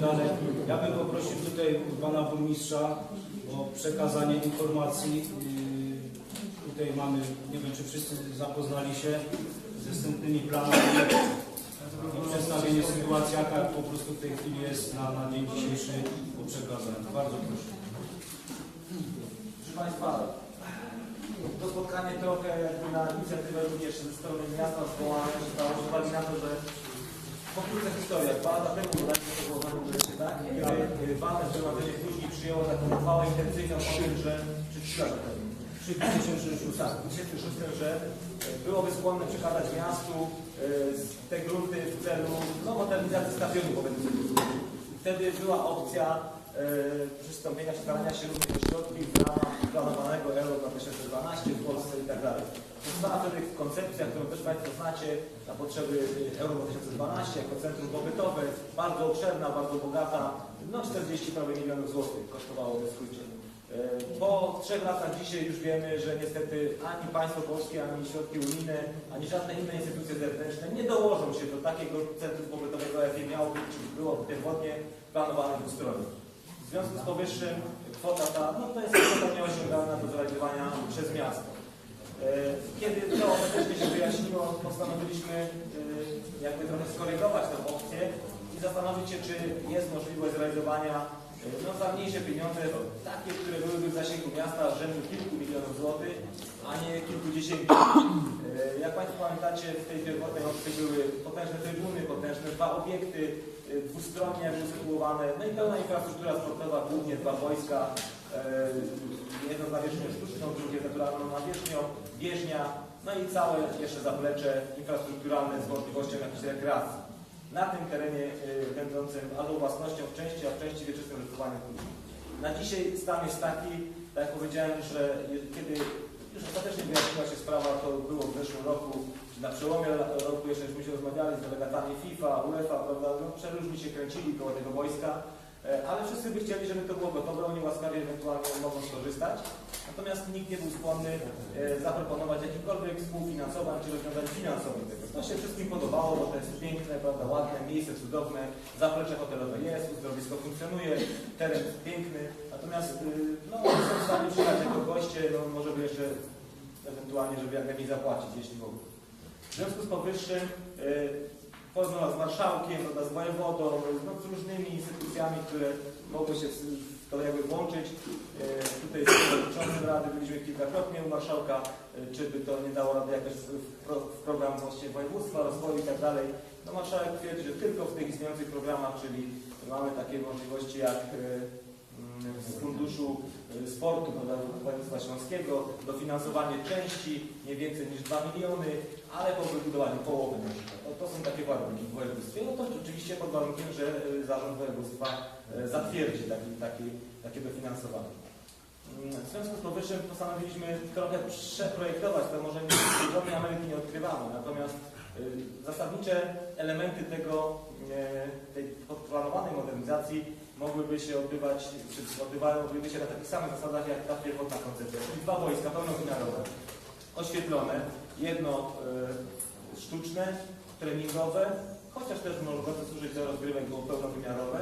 dalej. Ja bym poprosił tutaj pana burmistrza o przekazanie informacji. Yy, Tutaj mamy, nie wiem czy wszyscy zapoznali się ze wstępnymi planami i przedstawienie sytuacji, jaka po prostu w tej chwili jest na, na dzień dzisiejszy po przekazaniu. Bardzo proszę. Proszę Państwa, to spotkanie trochę jakby na inicjatywę również ze strony miasta zwołane zostało z uwagi na to, że pokrótce historia. Dwa lata temu, bodajże to było roku wreszcie, tak? Kiedy walne zgromadzenie później przyjęło taką uchwałę intencyjną o tym, że, czy trzy lata temu, przy 2006, tak, 2006, że e, byłoby skłonne przekazać miastu e, te grunty w celu no, modernizacji stadionu powiedzmy. Wtedy była opcja e, przystąpienia, starania się również środki w ramach planowanego Euro 2012 w Polsce i tak dalej. Powstała wtedy koncepcja, którą też Państwo znacie na potrzeby Euro 2012 jako centrum pobytowe, bardzo obszerna, bardzo bogata, no 40 prawie milionów złotych kosztowało w skrócie. E, Po trzech latach dzisiaj już wiemy, że niestety ani państwo polskie, ani środki unijne, ani żadne inne instytucje zewnętrzne nie dołożą się do takiego centrum pobytowego, jakie miało być, czy było pierwotnie planowane w ustroju. W związku z powyższym kwota ta, no to jest kwota nieosiągalna do zrealizowania przez miasto. E, Kiedy to ostatecznie się wyjaśniło, postanowiliśmy e, jakby trochę skorygować tę opcję i zastanowić się, czy jest możliwość zrealizowania e, no, za mniejsze pieniądze, takie, które byłyby w zasięgu miasta rzędu kilku milionów złotych, a nie kilkudziesięciu. Jak Państwo pamiętacie, w tej pierwotnej opcji były potężne trybuny, potężne dwa obiekty, dwustronnie usytuowane, no i pełna infrastruktura sportowa, głównie dwa wojska, jedno z nawierzchnią sztuczną, drugie naturalną nawierzchnią, bieżnia, no i całe jeszcze zaplecze infrastrukturalne z możliwością jakiejś rekreacji. Na tym terenie e, będącym albo własnością w części, a w części wieczystym użytkowaniem. Na dzisiaj stan jest taki, tak jak powiedziałem, że kiedy już ostatecznie wyjaśniła się sprawa, to było w zeszłym roku, na przełomie roku jeszcze żeśmy rozmawiali z delegatami FIFA, UEFA, prawda, no, przeróżni się kręcili koło tego wojska, ale wszyscy by chcieli, żeby to było gotowe, oni łaskawie ewentualnie mogą skorzystać. Natomiast nikt nie był skłonny e, zaproponować jakichkolwiek współfinansowań czy rozwiązań finansowych tego. To się wszystkim podobało, bo to jest piękne, prawda, ładne, miejsce cudowne, zaplecze hotelowe jest, uzdrowisko funkcjonuje, teren jest piękny, natomiast y, no, są w stanie przyjechać jako goście, no, może by jeszcze ewentualnie, żeby jak najmniej zapłacić, jeśli w ogóle. W związku z powyższym porozmawiał z marszałkiem, z wojewodą, no, z różnymi instytucjami, które mogły się w to jakby włączyć. E, Tutaj z przewodniczącym Rady byliśmy kilkakrotnie u marszałka, e, czy by to nie dało rady jakoś w, pro- w program właśnie województwa, rozwoju i tak dalej. No marszałek twierdzi, że tylko w tych istniejących programach, czyli mamy takie możliwości jak e, z funduszu e, sportu województwa śląskiego, dofinansowanie części nie więcej niż 2 miliony, ale po wybudowaniu połowy na przykład. To są takie warunki w województwie. No to oczywiście pod warunkiem, że e, zarząd województwa e, zatwierdzi taki, taki, takie dofinansowanie. Mm, W związku z powyższym postanowiliśmy trochę przeprojektować, to może nie Ameryki nie odkrywamy, natomiast y, zasadnicze elementy tego, y, tej planowanej modernizacji mogłyby się odbywać, czy odbywają odbyły się na takich samych zasadach jak ta pierwotna koncepcja, czyli dwa wojska pełnowymiarowe, oświetlone, jedno y, sztuczne, treningowe, chociaż też mogą służyć do rozgrywek, było pełnowymiarowe,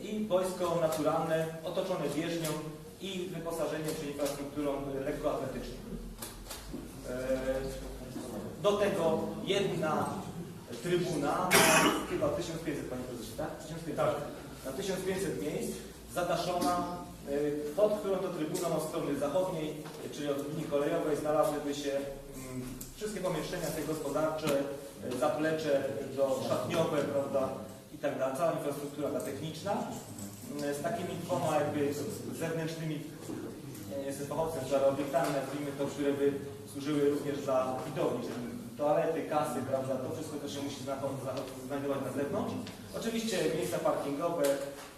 y, i wojsko naturalne, otoczone bieżnią i wyposażenie czy infrastrukturą y, lekkoatletyczną. Y, Do tego jedna trybuna, na chyba 1500, panie prezesie, tak? 1500, Tak. Na 1500 miejsc, zadaszona, y, pod którą to trybuną od strony zachodniej, y, czyli od linii kolejowej, znalazłyby się mm, wszystkie pomieszczenia te gospodarcze, y, zaplecze do szatniowe, prawda, i tak dalej, cała infrastruktura ta techniczna, z takimi dwoma jakby zewnętrznymi, fachowcem, ale obiektami, nazwijmy to, które by służyły również za widowni, czyli toalety, kasy, prawda, to wszystko to się musi zna- zna- znajdować na zewnątrz. Oczywiście miejsca parkingowe,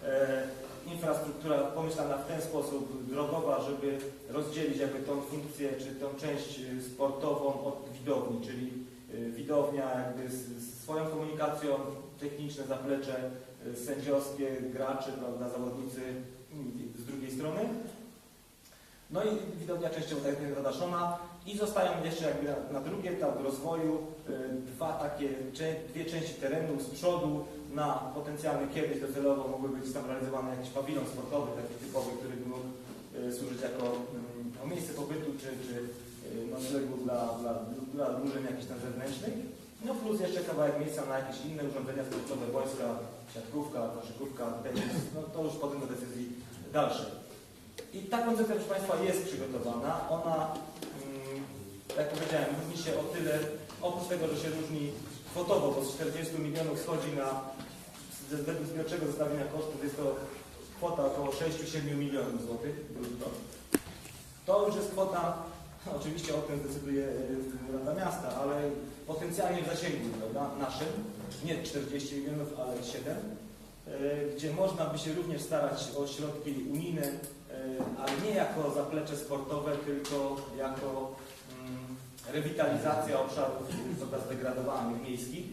e, infrastruktura pomyślana w ten sposób drogowa, żeby rozdzielić jakby tą funkcję, czy tą część e, sportową od widowni, czyli e, widownia jakby z, swoją komunikacją, techniczne zaplecze sędziowskie, gracze, prawda, zawodnicy mm, z drugiej strony. No i widownia częściowo tak zadaszona I zostają jeszcze jakby na, na drugi etap rozwoju y, dwa takie, dwie części terenu z przodu na potencjalny kiedyś docelowo mogły być tam realizowany jakiś pawilon sportowy, taki typowy, który by mógł y, służyć jako no, miejsce pobytu czy, czy y, noclegu dla, dla, dla drużyn jakichś tam zewnętrznych. No plus jeszcze kawałek miejsca na jakieś inne urządzenia sportowe, boiska, siatkówka, koszykówka, tenis, no to już potem do decyzji dalszej. I ta koncepcja, proszę Państwa, jest przygotowana. Ona, jak powiedziałem, różni się o tyle, oprócz tego, że się różni kwotowo, bo z 40 milionów schodzi na, według zbiorczego zestawienia kosztów, jest to kwota około 6-7 milionów złotych brutto. To już jest kwota, oczywiście o tym decyduje y, Rada Miasta, ale potencjalnie w zasięgu prawda, naszym, nie 40 milionów, ale 7, y, gdzie można by się również starać o środki unijne, y, ale nie jako zaplecze sportowe, tylko jako rewitalizacja obszarów coraz zdegradowanych miejskich.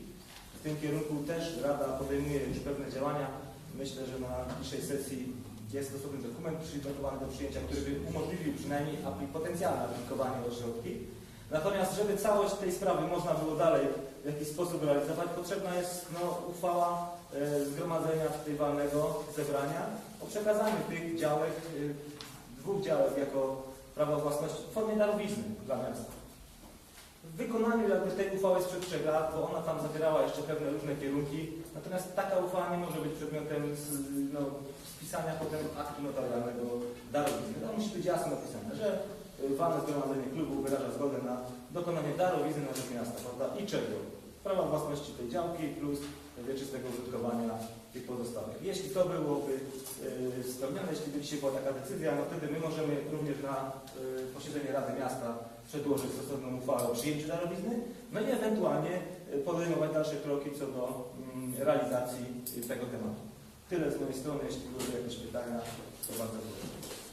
W tym kierunku też Rada podejmuje już pewne działania. Myślę, że na dzisiejszej sesji jest stosowny dokument przygotowany do przyjęcia, który by umożliwił przynajmniej potencjalne aplikowanie o środki. Natomiast, żeby całość tej sprawy można było dalej w jakiś sposób realizować, potrzebna jest no, uchwała e, zgromadzenia walnego zebrania o przekazaniu tych działek, e, dwóch działek jako prawa własności w formie darowizny dla miasta. W wykonaniu jakby tej uchwały sprzed trzech lat, bo ona tam zawierała jeszcze pewne różne kierunki, natomiast taka uchwała nie może być przedmiotem z, no, spisania potem aktu notarialnego darowizny. To musi być jasno napisane, że y, walne zgromadzenie klubu wyraża zgodę na dokonanie darowizny na rzecz miasta, prawda? I czego? Prawa własności tej działki plus wieczystego użytkowania tych pozostałych. Jeśli to byłoby y, spełnione, jeśli by dzisiaj była taka decyzja, no wtedy my możemy również na y, posiedzenie Rady Miasta przedłożyć stosowną uchwałę o przyjęciu darowizny, no i ewentualnie y, podejmować dalsze kroki co do mm, realizacji tego tematu. Tyle z mojej strony, jeśli były jakieś pytania, to bardzo proszę.